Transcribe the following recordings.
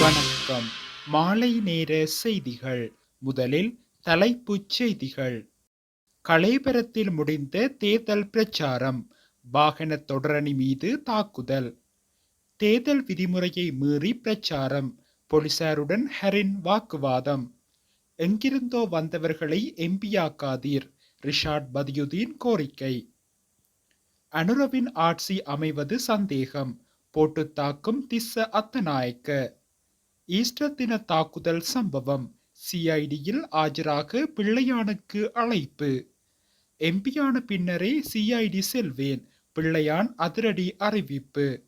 வணக்கம். மாலை நேர செய்திகள். முதலில் தலைப்புச் செய்திகள். களைபரத்தில் முடிந்த தேர்தல் பிரச்சாரம். வாகன தொடரணி மீது தாக்குதல். தேர்தல் விதிமுறையை மீறி பிரச்சாரம். போலீசாருடன் ஹரின் வாக்குவாதம். எங்கிருந்தோ வந்தவர்களை எம்பியாக்காதீர். ரிஷாட் பதியுதீன் கோரிக்கை. அனுரவின் ஆட்சி அமைவது சந்தேகம். போட்டு தாக்கும் திஸ்ஸ அத்தநாயக்க. ஈஸ்டர் தின தாக்குதல் சம்பவம். சிஐடியில் ஆஜராக பிள்ளையானுக்கு அழைப்பு. எம்பியான பின்னரே சிஐடி செல்வேன். பிள்ளையான் அதிரடி அறிவிப்பு.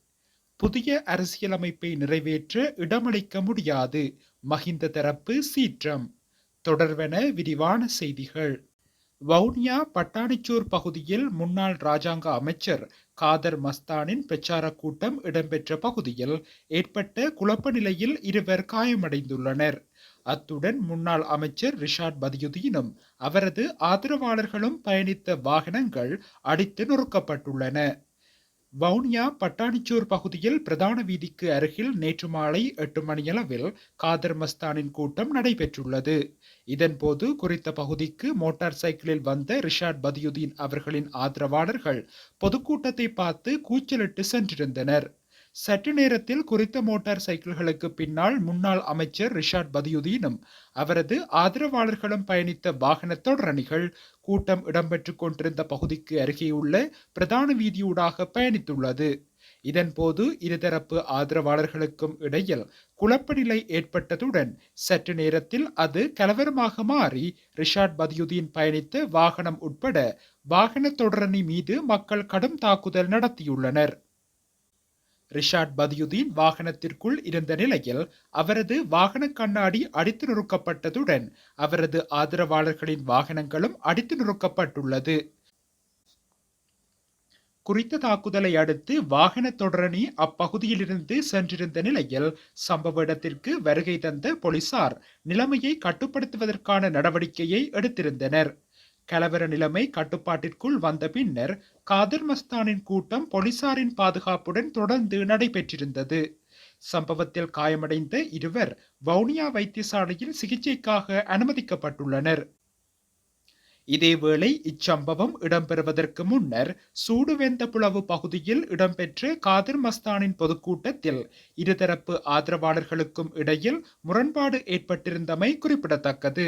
புதிய அரசியலமைப்பை நிறைவேற்ற இடமளிக்க முடியாது. மஹிந்த தரப்பு சீற்றம். தொடர்வென விரிவான செய்திகள். வவுனியா பட்டாணிச்சூர் பகுதியில் முன்னாள் ராஜாங்க அமைச்சர் காதர் மஸ்தானின் பிரச்சார கூட்டம் இடம்பெற்ற பகுதியில் ஏற்பட்ட குழப்ப நிலையில் இருவர் காயமடைந்துள்ளனர். அத்துடன் முன்னாள் அமைச்சர் ரிஷாட் பதியுதீனும் அவரது ஆதரவாளர்களும் பயணித்த வாகனங்கள் அடித்து நொறுக்கப்பட்டுள்ளன. வவுனியா பட்டாணிச்சூர் பகுதியில் பிரதான வீதிக்கு அருகில் நேற்று மாலை எட்டு மணியளவில் காதர் மஸ்தானின் கூட்டம் நடைபெற்றுள்ளது. இதன்போது குறித்த பகுதிக்கு மோட்டார் சைக்கிளில் வந்த ரிஷாட் பதியுதீன் அவர்களின் ஆதரவாளர்கள் பொதுக்கூட்டத்தை பார்த்து கூச்சலிட்டு சென்றிருந்தனர். சற்று நேரத்தில் குறித்த மோட்டார் சைக்கிள்களுக்கு பின்னால் முன்னாள் அமைச்சர் ரிஷாட் பதியுதீனும் அவரது ஆதரவாளர்களும் பயணித்த வாகன தொடரணிகள் கூட்டம் இடம்பெற்றுக் கொண்டிருந்த பகுதிக்கு அருகேயுள்ள பிரதான வீதியூடாக பயணித்துள்ளது. இதன்போது இருதரப்பு ஆதரவாளர்களுக்கும் இடையில் குழப்ப நிலை ஏற்பட்டதுடன் சற்று நேரத்தில் அது கலவரமாக மாறி ரிஷாட் பதியுதீன் பயணித்த வாகனம் உட்பட வாகன தொடரணி மீது மக்கள் கடும் தாக்குதல் நடத்தியுள்ளனர். ரிஷாட் பதியுதீன் வாகனத்திற்குள் இருந்த நிலையில் அவரது வாகன கண்ணாடி அடித்து நொறுக்கப்பட்டதுடன் அவரது ஆதரவாளர்களின் வாகனங்களும் அடித்து நொறுக்கப்பட்டுள்ளது. குறித்த தாக்குதலை அடுத்து வாகன தொடரணி அப்பகுதியிலிருந்து சென்றிருந்த நிலையில் சம்பவ இடத்திற்கு வருகை தந்த போலீசார் நிலைமையை கட்டுப்படுத்துவதற்கான நடவடிக்கையை எடுத்திருந்தனர். கலவர நிலைமை கட்டுப்பாட்டிற்குள் வந்த பின்னர் காதர் மஸ்தானின் கூட்டம் போலீசாரின் பாதுகாப்புடன் தொடர்ந்து நடைபெற்றிருந்தது. சம்பவத்தில் காயமடைந்த இருவர் வவுனியா வைத்தியசாலையில் சிகிச்சைக்காக அனுமதிக்கப்பட்டுள்ளனர். இதேவேளை இச்சம்பவம் இடம்பெறுவதற்கு முன்னர் சூடுவெந்த புலவு பகுதியில் இடம்பெற்ற காதிர் மஸ்தானின் பொதுக்கூட்டத்தில் இருதரப்பு ஆதரவாளர்களுக்கும் இடையில் முரண்பாடு ஏற்பட்டிருந்தமை குறிப்பிடத்தக்கது.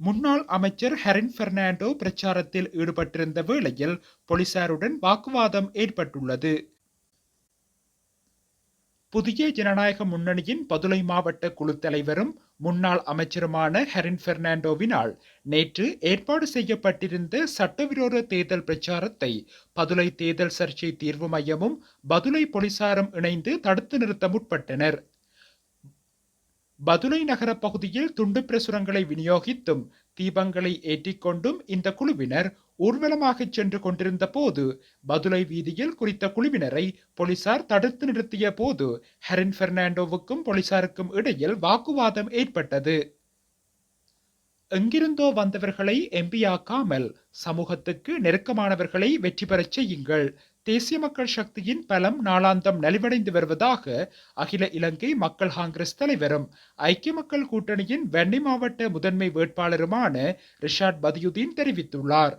முன்னாள் அமைச்சர் ஹெரின் பெர்னாண்டோ பிரச்சாரத்தில் ஈடுபட்டிருந்த வேளையில் போலீசாருடன் வாக்குவாதம் ஏற்பட்டுள்ளது. புதிய ஜனநாயக முன்னணியின் பதுளை மாவட்ட குழு தலைவரும் முன்னாள் அமைச்சருமான ஹெரின் பெர்னாண்டோவினால் நேற்று ஏற்பாடு செய்யப்பட்டிருந்த சட்டவிரோத தேர்தல் பிரச்சாரத்தை பதுளை தேர்தல் சர்ச்சை தீர்வு மையமும் பதுளை போலீசாரும் இணைந்து தடுத்து நிறுத்த முற்பட்டனர் பதுளை நகர பகுதியில் துண்டு பிரசுரங்களை விநியோகித்தும் தீபங்களை ஏற்றிக்கொண்டும் இந்த குழுவினர் ஊர்வலமாக சென்று கொண்டிருந்த போது பதுளை வீதியில் குறித்த குழுவினரை போலீசார் தடுத்து நிறுத்திய போது ஹெரின் பெர்னாண்டோவுக்கும் போலீசாருக்கும் இடையில் வாக்குவாதம் ஏற்பட்டது. எங்கிருந்தோ வந்தவர்களை எம்பியாக்காமல் சமூகத்துக்கு நெருக்கமானவர்களை வெற்றி பெறச் செய்யுங்கள். தேசிய மக்கள் சக்தியின் பலம் நாளாந்தம் நலிவடைந்து வருவதாக அகில இலங்கை மக்கள் காங்கிரஸ் தலைவரும் ஐக்கிய மக்கள் கூட்டணியின் வெண்ணி மாவட்ட முதன்மை வேட்பாளருமான ரிஷாட் பதியுதீன் தெரிவித்துள்ளார்.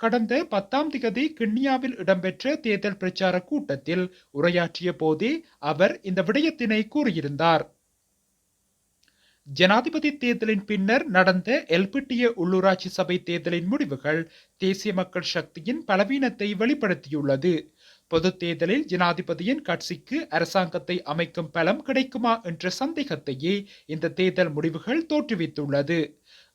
கடந்த பத்தாம் திகதி கிண்ணியாவில் இடம்பெற்ற தேர்தல் பிரச்சார கூட்டத்தில் உரையாற்றிய போதே அவர் இந்த விடயத்தினை கூறியிருந்தார். ஜனாதிபதி தேர்தலின் பின்னர் நடந்த எல்பிட்டிய உள்ளூராட்சி சபை தேர்தலின் முடிவுகள் தேசிய மக்கள் சக்தியின் பலவீனத்தை வெளிப்படுத்தியுள்ளது. பொது தேர்தலில் ஜனாதிபதியின் கட்சிக்கு அரசாங்கத்தை அமைக்கும் பலம் கிடைக்குமா என்ற சந்தேகத்தையே இந்த தேர்தல் முடிவுகள் தோற்றுவித்துள்ளது.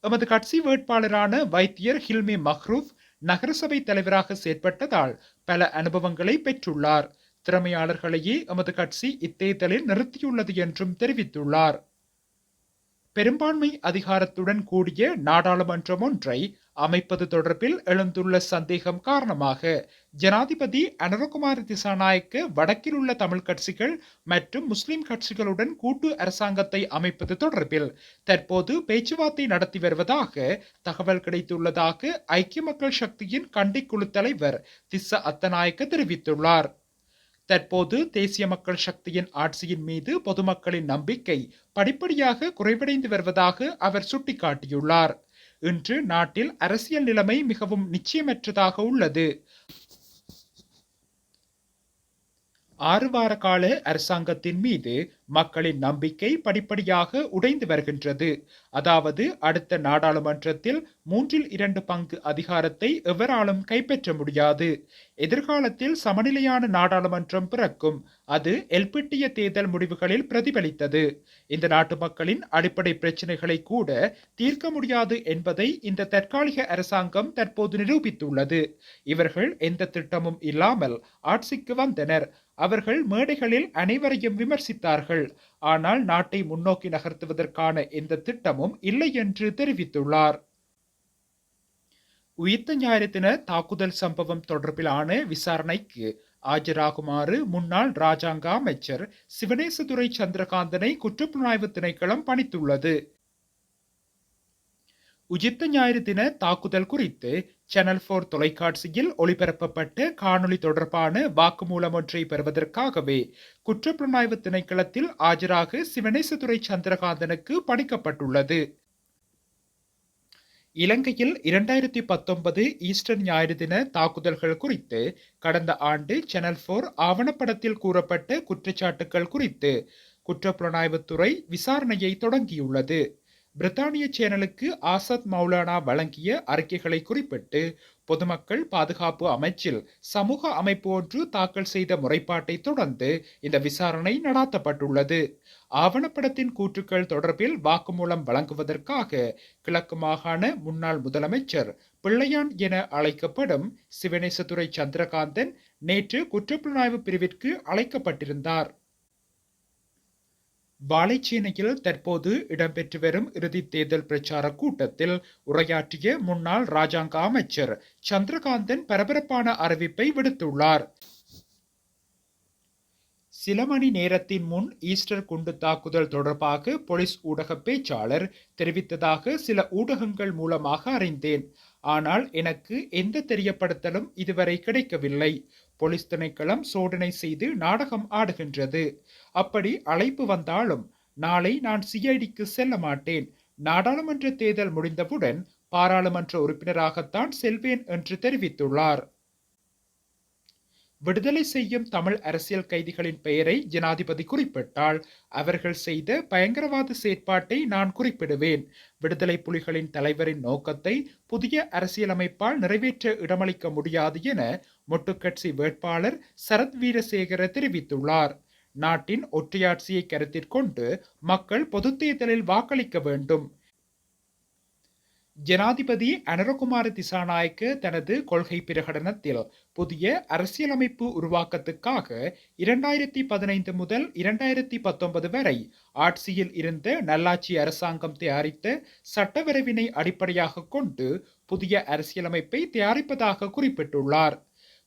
எமது கட்சி வேட்பாளரான வைத்தியர் ஹில்மி மஹ்ரூப் நகரசபை தலைவராக செயற்பட்டதால் பல அனுபவங்களை பெற்றுள்ளார். திறமையாளர்களையே எமது கட்சி இத்தேர்தலில் நிறுத்தியுள்ளது என்றும் தெரிவித்துள்ளார். பெரும்பான்மை அதிகாரத்துடன் கூடிய நாடாளுமன்றம் ஒன்றை அமைப்பது தொடர்பில் எழுந்துள்ள சந்தேகம் காரணமாக ஜனாதிபதி அனரகுமார் திசாநாயக்க வடக்கில் உள்ள தமிழ் கட்சிகள் மற்றும் முஸ்லிம் கட்சிகளுடன் கூட்டு அரசாங்கத்தை அமைப்பது தொடர்பில் தற்போது பேச்சுவார்த்தை நடத்தி வருவதாக தகவல் கிடைத்துள்ளதாக ஐக்கிய மக்கள் சக்தியின் கண்டிக்குழு தலைவர் திஸ்ஸ அத்தநாயக்க தெரிவித்துள்ளார். தற்போது தேசிய மக்கள் சக்தியின் ஆட்சியின் மீது பொதுமக்களின் நம்பிக்கை படிப்படியாக குறைவடைந்து வருவதாக அவர் சுட்டிக்காட்டியுள்ளார். இன்று நாட்டில் அரசியல் நிலைமை மிகவும் நிச்சயமற்றதாக உள்ளது. ஆறு வார கால அரசாங்கத்தின் மீது மக்களின் நம்பிக்கை படிப்படியாக உடைந்து வருகின்றது. அதாவது அடுத்த நாடாளுமன்றத்தில் மூன்றில் இரண்டு பங்கு அதிகாரத்தை எவராலும் கைப்பற்ற முடியாது. எதிர்காலத்தில் சமநிலையான நாடாளுமன்றம் பிறக்கும். அது எல்பிட்டிய தேர்தல் முடிவுகளில் பிரதிபலித்தது. இந்த நாட்டு மக்களின் அடிப்படை பிரச்சனைகளை கூட தீர்க்க முடியாது என்பதை இந்த தற்காலிக அரசாங்கம் தற்போது நிரூபித்துள்ளது. இவர்கள் எந்த திட்டமும் இல்லாமல் ஆட்சிக்கு வந்தனர். அவர்கள் மேடைகளில் அனைவரையும் விமர்சித்தார்கள். ஆனால் நாட்டை முன்னோக்கி நகர்த்துவதற்கான எந்த திட்டமும் இல்லை என்று தெரிவித்துள்ளார். உயிர்த்த ஞாயிறு தாக்குதல் சம்பவம் தொடர்பிலான விசாரணைக்கு ஆஜராகுமாறு முன்னாள் ராஜாங்க அமைச்சர் சிவனேசதுரை சந்திரகாந்தனை குற்றப்புலனாய்வு திணைக்களம் பணித்துள்ளது. உஜித்த ஞாயிறு தின தாக்குதல் குறித்து சேனல் போர் தொலைக்காட்சியில் ஒளிபரப்பப்பட்ட காணொளி தொடர்பான வாக்குமூலம் ஒன்றை பெறுவதற்காகவே குற்றப்புலனாய்வு திணைக்களத்தில் ஆஜராக சிவனேசதுரை சந்திரகாந்தனுக்கு பணிக்கப்பட்டுள்ளது. இலங்கையில் இரண்டாயிரத்தி பத்தொன்பது ஈஸ்டர் ஞாயிறு தின தாக்குதல்கள் குறித்து கடந்த ஆண்டு சேனல் போர் ஆவணப்படத்தில் கூறப்பட்ட குற்றச்சாட்டுகள் குறித்து குற்றப்புலனாய்வுத்துறை விசாரணையை தொடங்கியுள்ளது. பிரித்தானிய சேனலுக்கு ஆசாத் மௌலானா வழங்கிய அறிக்கைகளை குறிப்பிட்டு பொதுமக்கள் பாதுகாப்பு அமைச்சில் சமூக அமைப்பு ஒன்று தாக்கல் செய்த முறைப்பாட்டை தொடர்ந்து இந்த விசாரணை நடாத்தப்பட்டுள்ளது. ஆவணப்படத்தின் கூற்றுக்கள் தொடர்பில் வாக்குமூலம் வழங்குவதற்காக கிழக்கு மாகாண முன்னாள் முதலமைச்சர் பிள்ளையான் என அழைக்கப்படும் சிவனேசதுரை சந்திரகாந்தன் நேற்று குற்றப்புலனாய்வு பிரிவிற்கு அழைக்கப்பட்டிருந்தார். வாழைச்சேனையில் தற்போது இடம்பெற்று வரும் இறுதி தேர்தல் பிரச்சார கூட்டத்தில் உரையாற்றிய முன்னாள் ராஜாங்க அமைச்சர் சந்திரகாந்தன் பரபரப்பான அறிவிப்பை விடுத்துள்ளார். சில மணி நேரத்தின் முன் ஈஸ்டர் குண்டு தாக்குதல் தொடர்பாக போலீஸ் ஊடக பேச்சாளர் தெரிவித்ததாக சில ஊடகங்கள் மூலமாக அறிந்தேன். ஆனால் எனக்கு எந்த தெரியப்படுத்தலும் இதுவரை கிடைக்கவில்லை. போலீஸ் திணைக்களம் சோதனை செய்து நாடகம் ஆடுகின்றது. அப்படி அழைப்பு வந்தாலும் நாளை நான் சிஐடிக்கு செல்ல மாட்டேன். நாடாளுமன்ற தேர்தல் முடிந்தவுடன் பாராளுமன்ற உறுப்பினராகத்தான் செல்வேன் என்று தெரிவித்துள்ளார். விடுதலை செய்யும் தமிழ் அரசியல் கைதிகளின் பெயரை ஜனாதிபதி குறிப்பிட்டால் அவர்கள் செய்த பயங்கரவாத செயற்பாட்டை நான் குறிப்பிடுவேன். விடுதலை புலிகளின் தலைவரின் நோக்கத்தை புதிய அரசியலமைப்பால் நிறைவேற்ற இடமளிக்க முடியாது என மொட்டுக்கட்சி வேட்பாளர் சரத் வீரசேகர தெரிவித்துள்ளார். நாட்டின் ஒற்றையாட்சியை கருத்திற்கொண்டு மக்கள் பொதுத் தேர்தலில் வாக்களிக்க வேண்டும். ஜனாதிபதி அனரகுமார திசாநாயக்க தனது கொள்கை பிரகடனத்தில் புதிய அரசியலமைப்பு உருவாக்கத்துக்காக இரண்டாயிரத்தி பதினைந்து முதல் இரண்டாயிரத்தி பத்தொன்பது வரை ஆட்சியில் இருந்த நல்லாட்சி அரசாங்கம் தயாரித்த சட்டவரவினை அடிப்படையாக கொண்டு புதிய அரசியலமைப்பை தயாரிப்பதாக குறிப்பிட்டுள்ளார்.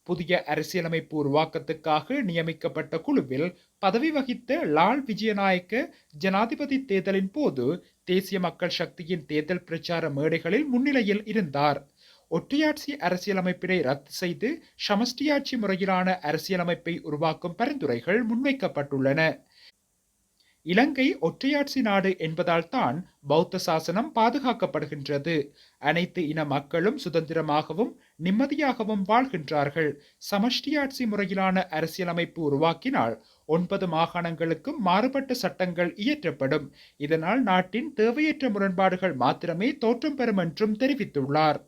புதிய அரசியலமைப்பு உருவாக்கத்துக்காக நியமிக்கப்பட்ட குழுவில் பதவி வகித்த லால் விஜயநாயக்க ஜனாதிபதி தேர்தலின் போது தேசிய மக்கள் சக்தியின் தேர்தல் பிரச்சார மேடைகளில் முன்னிலையில் இருந்தார். ஒற்றையாட்சி அரசியலமைப்பினை ரத்து செய்து சமஷ்டியாட்சி முறையிலான அரசியலமைப்பை உருவாக்கும் பரிந்துரைகள் முன்வைக்கப்பட்டுள்ளன. இலங்கை ஒற்றையாட்சி நாடு என்பதால் தான் பௌத்த சாசனம் பாதுகாக்கப்படுகின்றது. அனைத்து இன மக்களும் சுதந்திரமாகவும் நிம்மதியாகவும் வாழ்கின்றார்கள். சமஷ்டியாட்சி முறையிலான அரசியலமைப்பு உருவாக்கினால் ஒன்பது மாகாணங்களுக்கும் மாறுபட்ட சட்டங்கள் இயற்றப்படும். இதனால் நாட்டின் தேவையற்ற முரண்பாடுகள் மாத்திரமே தோற்றம் பெறும் என்றும் தெரிவித்துள்ளார்.